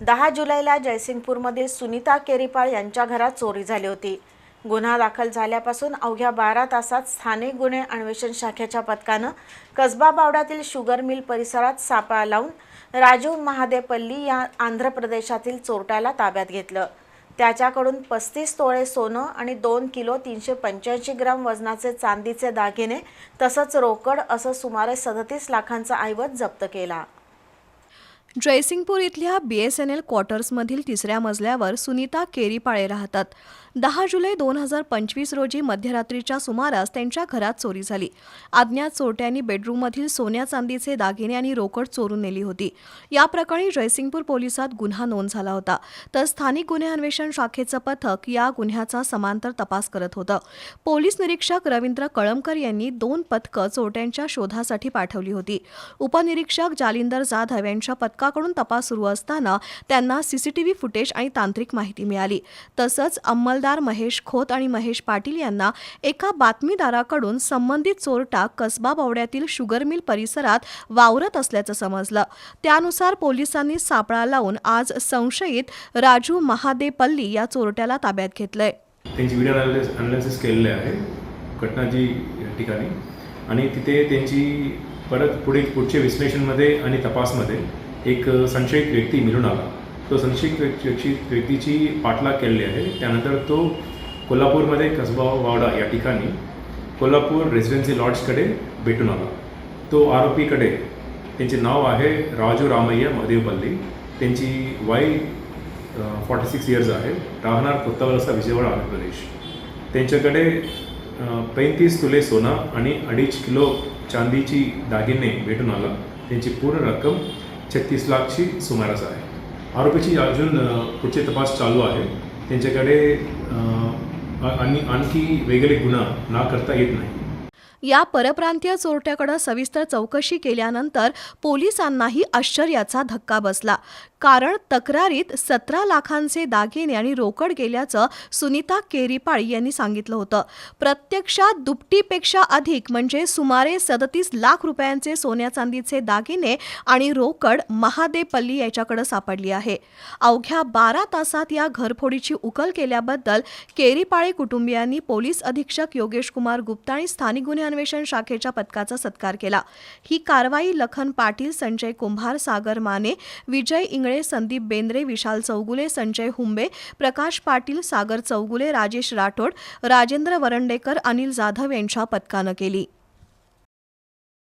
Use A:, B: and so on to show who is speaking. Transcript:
A: दहा जुलैला जयसिंगपूरमधील सुनीता केरीपाळ यांच्या घरात चोरी झाली होती. गुन्हा दाखल झाल्यापासून अवघ्या बारा तासात स्थानिक गुन्हे अन्वेषण शाखेच्या पथकानं कसबा बावड्यातील शुगर मिल परिसरात सापळा लावून राजू महादेपल्ली या आंध्र प्रदेशातील चोरट्याला ताब्यात घेतलं. त्याच्याकडून पस्तीस तोळे सोनं आणि दोन किलो तीनशे पंच्याऐंशी ग्राम वजनाचे चांदीचे दागिने तसंच रोकड असं सुमारे सदतीस लाखांचा ऐवज जप्त केला.
B: जयसिंगपूर इथल्या बी एस एन एल क्वार्टर्समधील तिसऱ्या मजल्यावर सुनीता केरीपाळे राहतात. दहा जुलै दोन हजार पंचवीस रोजी मध्यरात्रीच्या सुमारास त्यांच्या घरात चोरी झाली. अज्ञात चोरट्यांनी बेडरूममधील सोन्या चांदीचे दागिने आणि रोकड चोरून नेली होती. या प्रकरणी जयसिंगपूर पोलिसात गुन्हा नोंद झाला होता. तर स्थानिक गुन्हे अन्वेषण शाखेचं पथक या गुन्ह्याचा समांतर तपास करत होतं. पोलीस निरीक्षक रवींद्र कळमकर यांनी दोन पथकं चोरट्यांच्या शोधासाठी पाठवली होती. उपनिरीक्षक जालिंदर जाधव यांच्या पथकाकडून तपास सुरू असताना त्यांना सीसीटीव्ही फुटेज आणि तांत्रिक माहिती मिळाली. तसंच अंमल हवालदार महेश खोत आणि महेश पाटील यांना एका बातमीदाराकडून संबंधित चोरटा कसबा बावड्यातील शुगर मिल परिसरात वावरत असल्याचं समजलं. त्यानुसार पोलिसांनी सापळा लावून आज संशयित राजू महादेपल्ली या चोरट्याला ताब्यात घेतलंय.
C: त्यांची व्हिडिओ अनालिसिस केलेले आहे घटनाची ठिकाणी. आणि तिथे त्यांची परत पुढे पुढच्या विश्लेषणमध्ये आणि तपासमध्ये एक संशयित व्यक्ती मिळून आला. तो संशयित व्यक्ती व्यक्तीची पाठलाग केलेली आहे. त्यानंतर तो कोल्हापूरमध्ये कसबा वावडा या ठिकाणी कोल्हापूर रेसिडेन्सी लॉड्सकडे भेटून आला. तो आरोपीकडे त्यांचे नाव आहे राजू रामय्या मदेवपल्ली त्यांची वाय फॉर्टी सिक्स इयर्स आहे. राहणार कोत्तावलसा विजयवाडा आंध्र प्रदेश. त्यांच्याकडे पैंतीस तुले सोना आणि अडीच किलो चांदीची दागिने भेटून आला. त्यांची पूर्ण रक्कम छत्तीस लाखची सुमारास आहे. आरोपीची अजून पुढचे तपास चालू आहे. त्यांच्याकडे आणि आणखी वेगळे गुन्हा ना करता येत नाही.
B: या परप्रांतीय चोरट्याकडे सविस्तर चौकशी केल्यानंतर पोलिसांनाही आश्चर्याचा धक्का बसला. कारण तक्रारीत सतरा लाखांचे दागिने आणि रोकड गेल्याचं सुनीता केरीपाळ यांनी सांगितलं होतं. प्रत्यक्षात दुपटीपेक्षा अधिक म्हणजे सुमारे सदतीस लाख रुपयांचे सोन्या चांदीचे दागिने आणि रोकड महादेपल्ली याच्याकडे सापडली आहे. अवघ्या बारा तासात या घरफोडीची उकल केल्याबद्दल केरीपाळे कुटुंबियांनी पोलीस अधीक्षक योगेश कुमार गुप्ता आणि स्थानिक गुन्हे अन्वेषण शाखेच्या पथकाचा सत्कार केला. ही कारवाई लखन पाटील संजय कुंभार सागर माने विजय इंगळे संदीप बेंद्रे विशाल चौगुले संजय हुंबे प्रकाश पाटील सागर चौगुले राजेश राठोड राजेंद्र वरंडेकर अनिल जाधव यांच्या पथकानं केली.